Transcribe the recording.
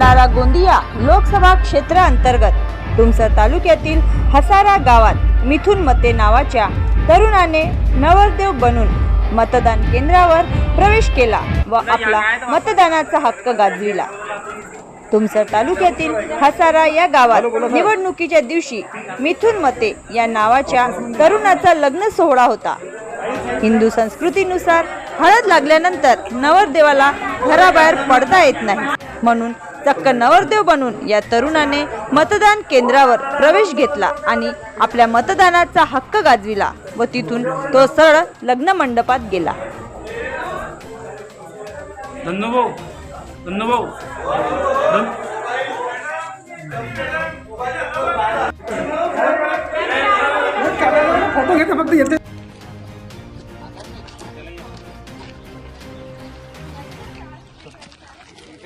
सातारा गोंदिया लोकसभा क्षेत्राअंतर्गत तुमसर तालुक्यातील हसारा गावात मिथुन मते नावाच्या तरुणाने नवरदेव बनून मतदान केंद्रावर प्रवेश केला व आपला मतदानाचा हक्क गाजविला. तुमसर तालुक्यातील हसारा या गावात निवडणुकीच्या दिवशी मिथुन मते या नावाच्या तरुणाचा लग्न सोहळा होता. हिंदू संस्कृतीनुसार हळद लागल्यानंतर नवरदेवाला घराबाहेर पडता येत नाही. म्हणून चक्क नवरदेव बनून या तरुणाने मतदान केंद्रावर प्रवेश घेतला आणि आपल्या मतदानाचा हक्क गाजविला व तिथून तो सरळ लग्न मंडपात गेला फोटो घेते फक्त येते.